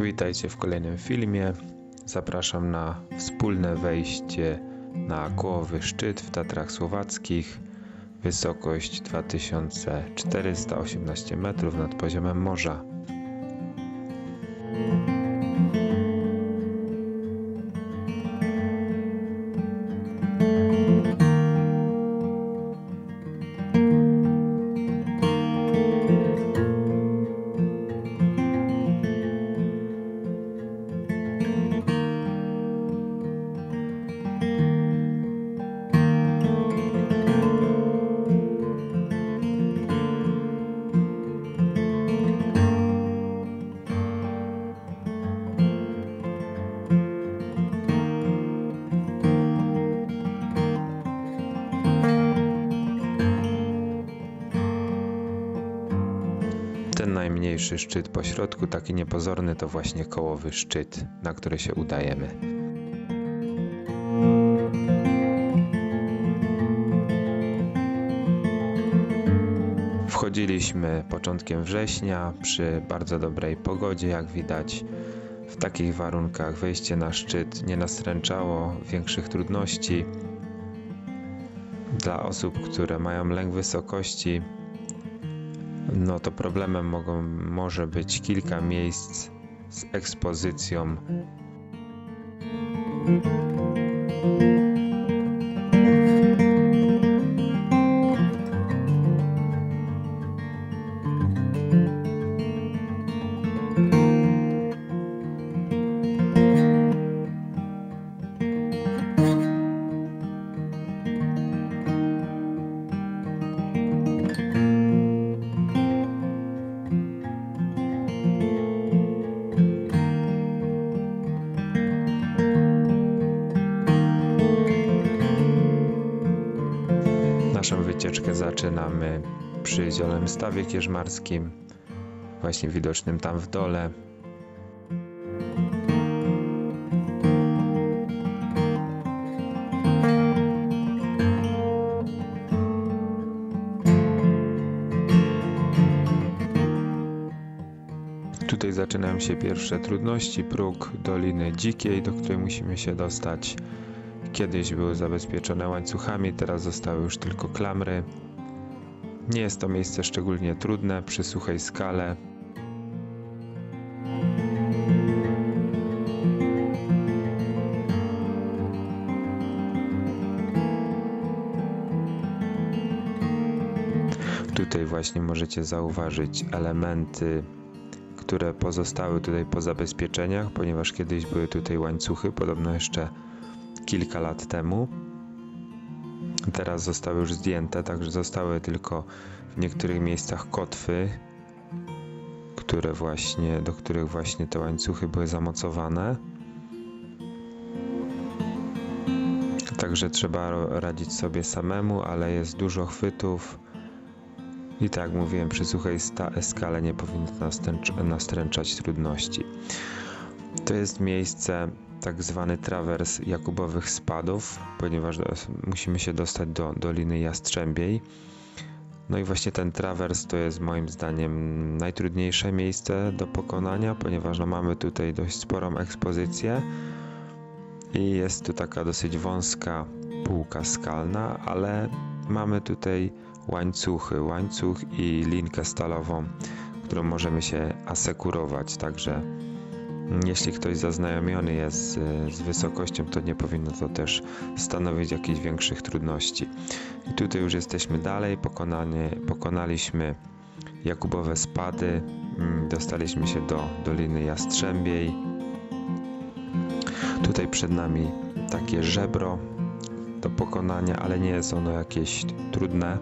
Witajcie w kolejnym filmie. Zapraszam na wspólne wejście na kołowy szczyt w Tatrach Słowackich. Wysokość 2418 metrów nad poziomem morza. Najmniejszy szczyt po środku, taki niepozorny, to właśnie kołowy szczyt, na który się udajemy. Wchodziliśmy początkiem września przy bardzo dobrej pogodzie, jak widać. W takich warunkach wejście na szczyt nie nastręczało większych trudności. Dla osób, które mają lęk wysokości, no to problemem mogą, może być kilka miejsc z ekspozycją. Naszą wycieczkę zaczynamy przy Zielem Stawie Kierzmarskim, właśnie widocznym tam w dole. Tutaj zaczynają się pierwsze trudności, próg Doliny Dzikiej, do której musimy się dostać. Kiedyś były zabezpieczone łańcuchami, teraz zostały już tylko klamry. Nie jest to miejsce szczególnie trudne przy suchej skale. Tutaj właśnie możecie zauważyć elementy, które pozostały tutaj po zabezpieczeniach, ponieważ kiedyś były tutaj łańcuchy, podobno jeszcze kilka lat temu. Teraz zostały już zdjęte, także zostały tylko w niektórych miejscach kotwy, które właśnie, do których właśnie te łańcuchy były zamocowane. Także trzeba radzić sobie samemu, ale jest dużo chwytów. I tak jak mówiłem, przy suchej skale nie powinno nastręcz- nastręczać trudności. To jest miejsce tak zwany trawers Jakubowych Spadów, ponieważ musimy się dostać do Doliny Jastrzębiej. No i właśnie ten trawers to jest moim zdaniem najtrudniejsze miejsce do pokonania, ponieważ no mamy tutaj dość sporą ekspozycję i jest tu taka dosyć wąska półka skalna, ale mamy tutaj łańcuchy, łańcuch i linkę stalową, którą możemy się asekurować, także jeśli ktoś zaznajomiony jest z, z wysokością, to nie powinno to też stanowić jakichś większych trudności. I tutaj już jesteśmy dalej, pokonanie, pokonaliśmy Jakubowe spady, mm, dostaliśmy się do Doliny Jastrzębiej. Tutaj przed nami takie żebro do pokonania, ale nie jest ono jakieś trudne.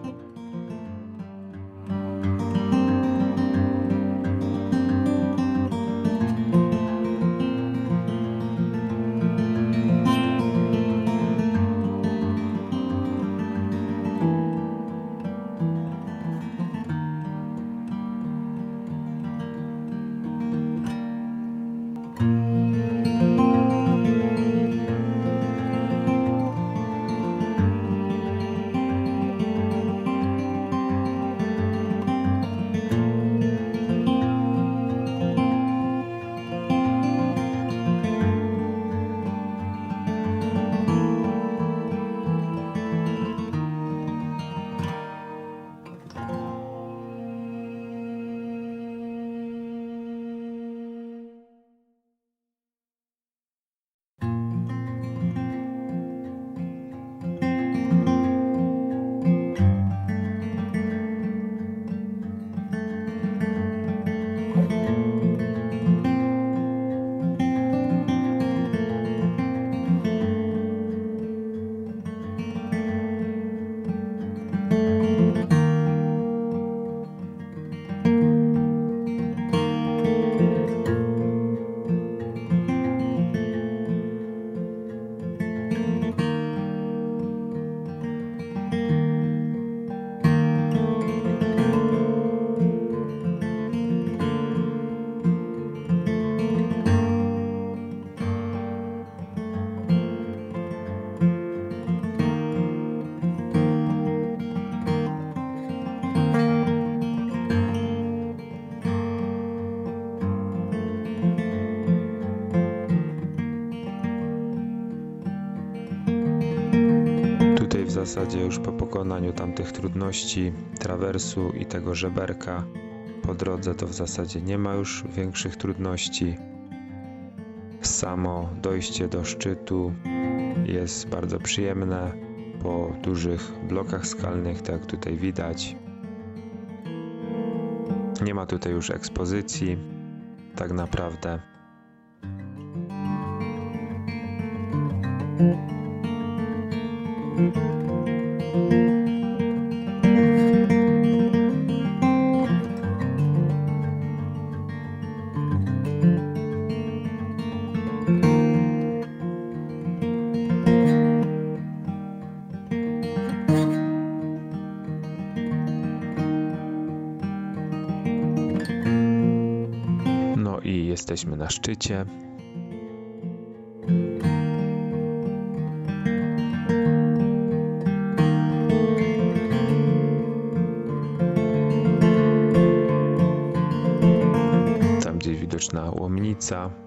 Zasadzie już po pokonaniu tamtych trudności, trawersu i tego żeberka po drodze to w zasadzie nie ma już większych trudności. Samo dojście do szczytu jest bardzo przyjemne po dużych blokach skalnych, tak jak tutaj widać. Nie ma tutaj już ekspozycji, tak naprawdę. No i jesteśmy na szczycie. Tam gdzieś widoczna łomnica.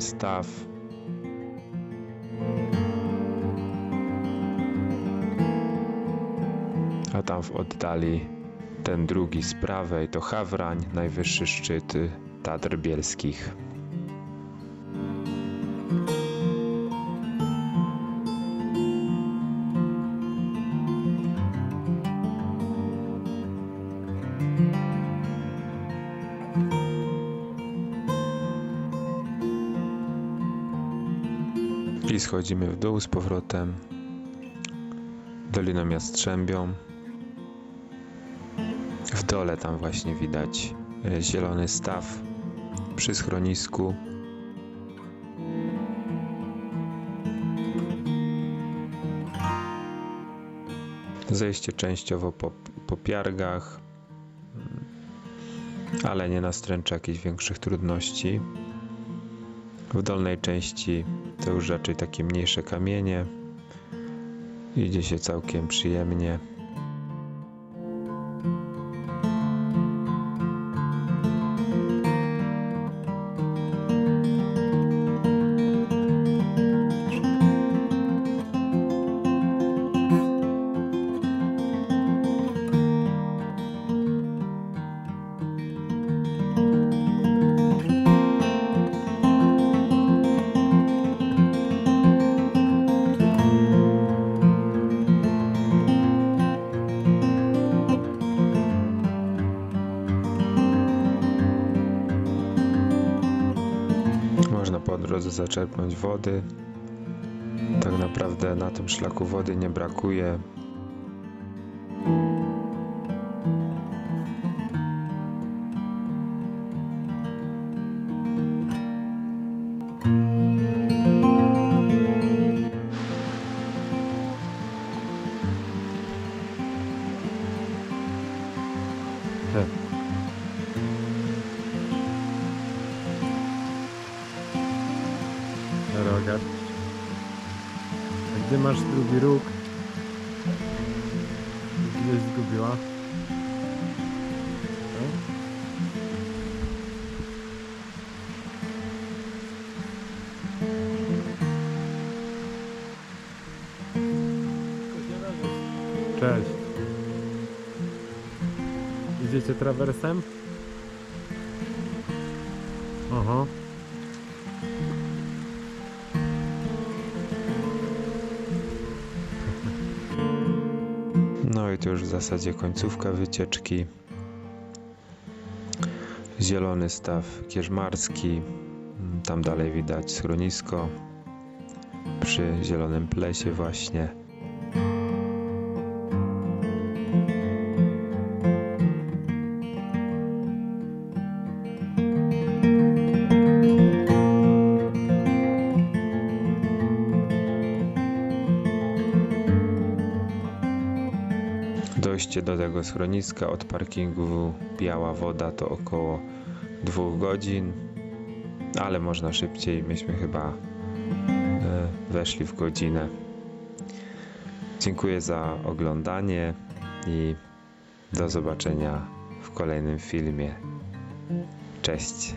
Staw. A tam w oddali ten drugi z prawej to Hawrań, najwyższy szczyt Tatr Bielskich. I schodzimy w dół z powrotem Doliną Jastrzębią. W dole tam właśnie widać e, zielony staw przy schronisku. Zejście częściowo po, po piargach, mm, ale nie nastręcza jakichś większych trudności. W dolnej części to już raczej takie mniejsze kamienie. Idzie się całkiem przyjemnie. Drodze zaczerpnąć wody. Tak naprawdę na tym szlaku wody nie brakuje. Masz drugi róg? Gdzieś zgubiła. Cześć. Idziecie trawersem? Aha. To już w zasadzie końcówka wycieczki. Zielony staw kierzmarski. Tam dalej widać schronisko. Przy zielonym plesie właśnie. Dojście do tego schroniska od parkingu Biała Woda to około dwóch godzin, ale można szybciej. Myśmy chyba e, weszli w godzinę. Dziękuję za oglądanie i do zobaczenia w kolejnym filmie. Cześć.